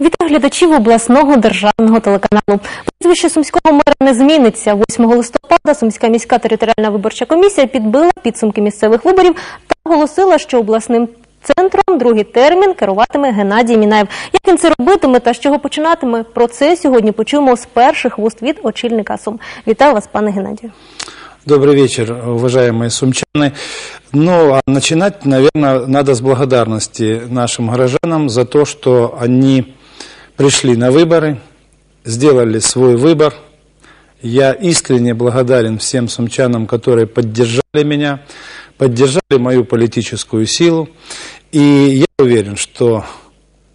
Вітаю глядачів обласного державного телеканалу. Прізвище сумського мера не зміниться. 8 листопада Сумська міська територіальна виборча комісія підбила підсумки місцевих виборів та оголосила, що обласним центром другий термін керуватиме Геннадій Мінаєв. Як він це робитиме та з чого починатиме? Про це сьогодні почуємо з перших вуст від очільника Сум. Вітаю вас, пане Геннадію. Добрый вечер, уважаемые сумчаны. Ну, а начинать, наверное, надо с благодарности нашим горожанам за то, что они пришли на выборы, сделали свой выбор. Я искренне благодарен всем сумчанам, которые поддержали меня, поддержали мою политическую силу. И я уверен, что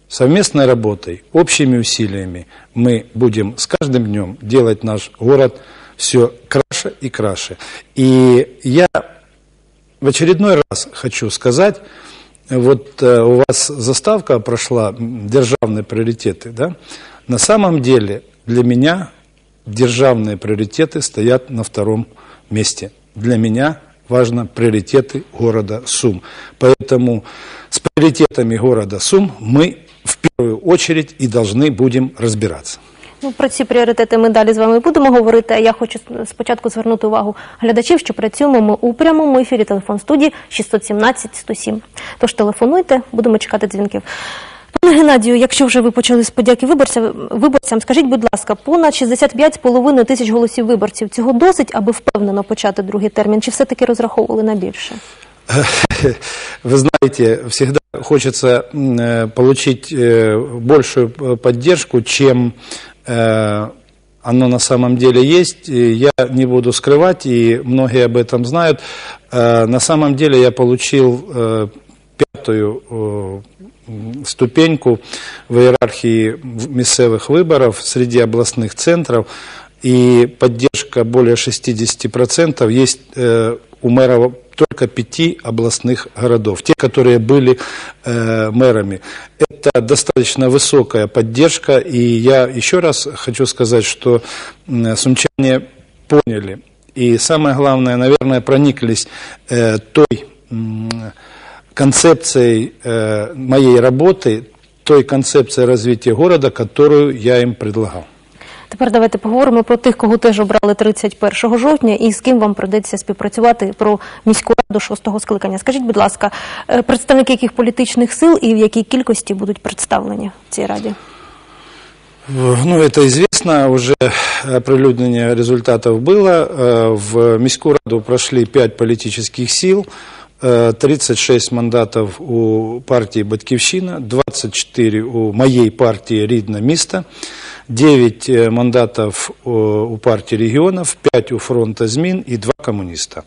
совместной работой, общими усилиями мы будем с каждым днем делать наш город все краше и краше. И я в очередной раз хочу сказать, вот э, у вас заставка прошла «Державные приоритеты», да? На самом деле для меня державные приоритеты стоят на втором месте. Для меня важно приоритеты города Сум. Поэтому с приоритетами города Сум мы в первую очередь и должны будем разбираться. Ну, про ці пріоритети ми далі з вами будемо говорити. А я хочу спочатку звернути увагу глядачів, що працюємо ми у прямому ефірі. Телефон студії 617 107. Тож телефонуйте, будемо чекати дзвінків. Пане Геннадію, якщо вже ви почали з подяки виборцям, виборцям, скажіть, будь ласка, понад 65,5 тисяч голосів виборців. Цього досить, аби впевнено почати другий термін? Чи все-таки розраховували на більше? Вы знаете, всегда хочется м, э, получить э, большую п- поддержку, чем э, оно на самом деле есть. Я не буду скрывать, и многие об этом знают. Э, На самом деле я получил э, пятую э, ступеньку в иерархии місцевих выборов среди областных центров, и поддержка более 60% есть э, у мэров только пяти областных городов, те, которые были э, мэрами. Это достаточно высокая поддержка, и я еще раз хочу сказать, что м, сумчане поняли, и самое главное, наверное, прониклись э, той м, концепцией э, моей работы, той концепцией развития города, которую я им предлагал. Тепер давайте поговоримо про тих, кого теж обрали 31 жовтня, і з ким вам прийдеться співпрацювати про міську раду шостого скликання. Скажіть, будь ласка, е, представники яких політичних сил і в якій кількості будуть представлені в цій раді? Ну, это известно, уже оприлюднение результатов было. Э, В Міську раду прошли пять политических сил, э, 36 мандатов у партии «Батьківщина», 24 у моей партии «Рідне місто», 9 э, мандатов э, у партии регионов, 5 у фронта змін и 2 коммуниста.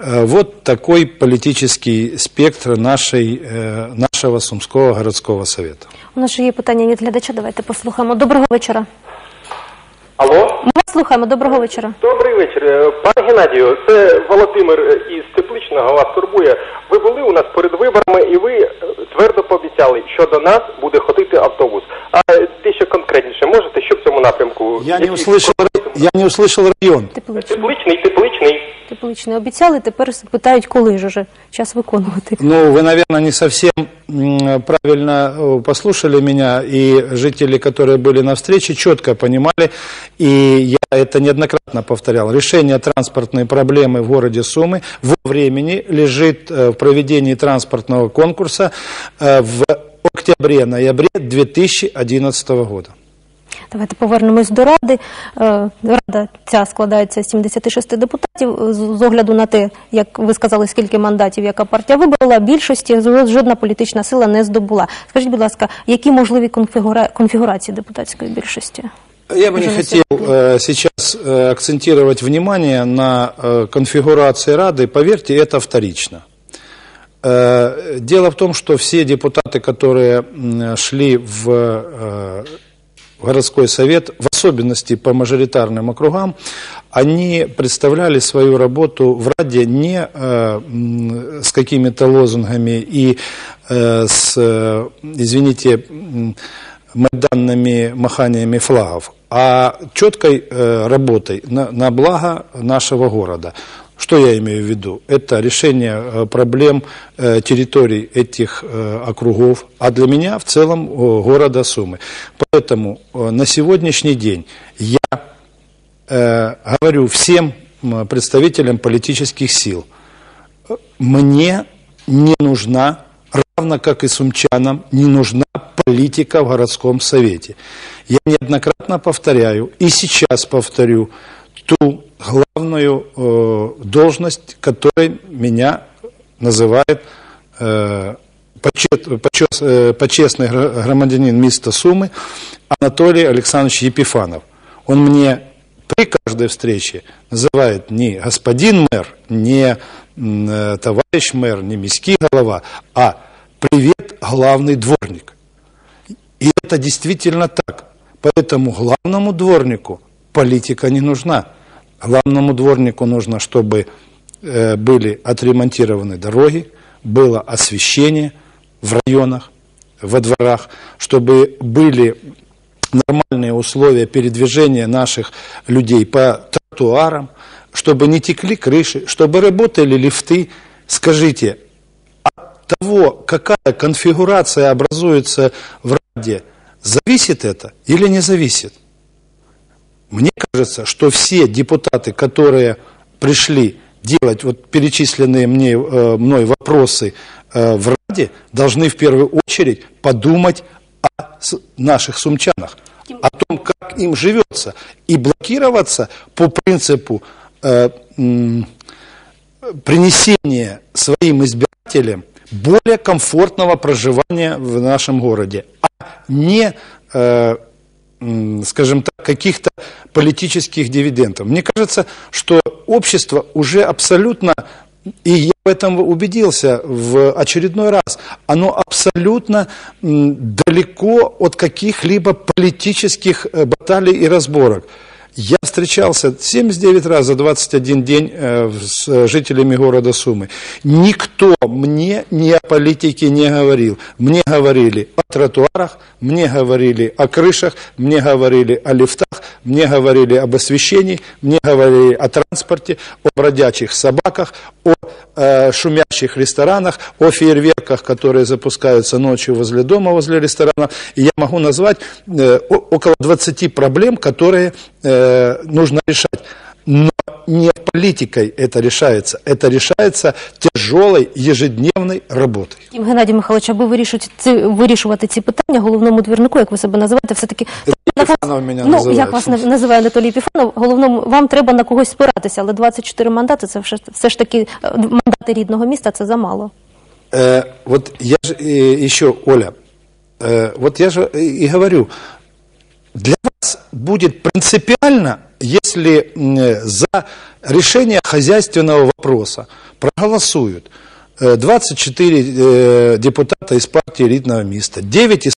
Э, Вот такой политический спектр нашей, э, нашего Сумского городского совета. У нас ще є питання від глядача. Давайте послухаємо. Доброго вечора. Алло, Ми вас слухаємо. Доброго вечора. добрий вечір. Е, Пане Геннадію, це Володимир е, із Тепличного вас турбує. Ви були у нас перед виборами і ви е, твердо пообіцяли, що до нас буде ходити автобус. А е, дещо конкретніше можете, що в цьому напрямку? Я не Які услышал, кроки? я не услышал район. Тепличний. Тепличний, тепличний. Тепличний обіцяли, тепер питають, коли ж уже час виконувати. Ну, вы, наверное, не совсем м, правильно э, послушали меня, и жители, которые были на встрече, четко понимали, и я это неоднократно повторял, решение транспортной проблемы в городе Сумы во времени лежит э, в проведении транспортного конкурса э, в октябре-ноябре 2011 года. Давайте повернемось до ради. Е, Рада ця складається з 76 депутатів. З з огляду на те, як ви сказали, скільки мандатів, яка партія вибрала, більшості з- жодна політична сила не здобула. Скажіть, будь ласка, які можливі конфігура... конфігурації депутатської більшості? Я бы не Уже хотел э, сейчас э, акцентировать внимание на э, конфигурации Рады. Поверьте, это вторично. Э, дело в том, что все депутаты, которые м, шли в э, городской совет, в особенности по мажоритарным округам, они представляли свою работу в Раде не э, с какими-то лозунгами и э, с, э, извините, майданными маханиями флагов, а четкой э, работой на, на благо нашего города. Что я имею в виду? Это решение э, проблем э, территорий этих э, округов, а для меня в целом города Сумы. Поэтому на сегодняшний день я говорю всем представителям политических сил, мне не нужна, равно как и сумчанам, не нужна политика в городском совете. Я неоднократно повторяю, и сейчас повторю, ту главную э, должность, которой меня называет э, почет- почес- э, почестный гра- громадянин места Сумы Анатолий Александрович Епифанов. Он мне при каждой встрече называет не господин мэр, не э, товарищ мэр, не міський голова, а привет, главный дворник. И это действительно так. Поэтому главному дворнику политика не нужна. Главному дворнику нужно, чтобы э, были отремонтированы дороги, было освещение в районах, во дворах, чтобы были нормальные условия передвижения наших людей по тротуарам, чтобы не текли крыши, чтобы работали лифты. Скажите, от того, какая конфигурация образуется в Раде, зависит это или не зависит? Мне кажется, что все депутаты, которые пришли делать вот перечисленные мне, э, мной вопросы э, в Раде, должны в первую очередь подумать о наших сумчанах, о том, как им живется, и блокироваться по принципу э, принесения своим избирателям более комфортного проживания в нашем городе, а не, э, скажем так, каких-то политических дивидендов. Мне кажется, что общество уже абсолютно, и я в этом убедился в очередной раз, оно абсолютно далеко от каких-либо политических э, баталий и разборок. Встречался 79 раз за 21 день э, с э, жителями города Сумы. Никто мне ни о политике не говорил. Мне говорили о тротуарах, мне говорили о крышах, мне говорили о лифтах, мне говорили об освещении, мне говорили о транспорте, о бродячих собаках, о э, шумящих ресторанах, о фейерверках, которые запускаются ночью возле дома, возле ресторана. И я могу назвать около 20 проблем, которые нужно решать. Но не политикой это решается, это решается тяжелой ежедневной работой. Втім, Геннадій Михайлович, аби вирішувати ці, вирішувати ці питання головному двірнику, як ви себе називаєте, все-таки Епіфанов мене ну, називають. як вас нав- називає Анатолій Епіфанов, головному вам треба на когось спиратися, але 24 мандати це все, все ж таки е, мандати рідного міста, це замало. Э, вот я же э, еще, Оля, э, вот я же и говорю, для вас будет принципиально, если э, за решение хозяйственного вопроса проголосуют э, 24 э, депутата из партии элитного места, 9 из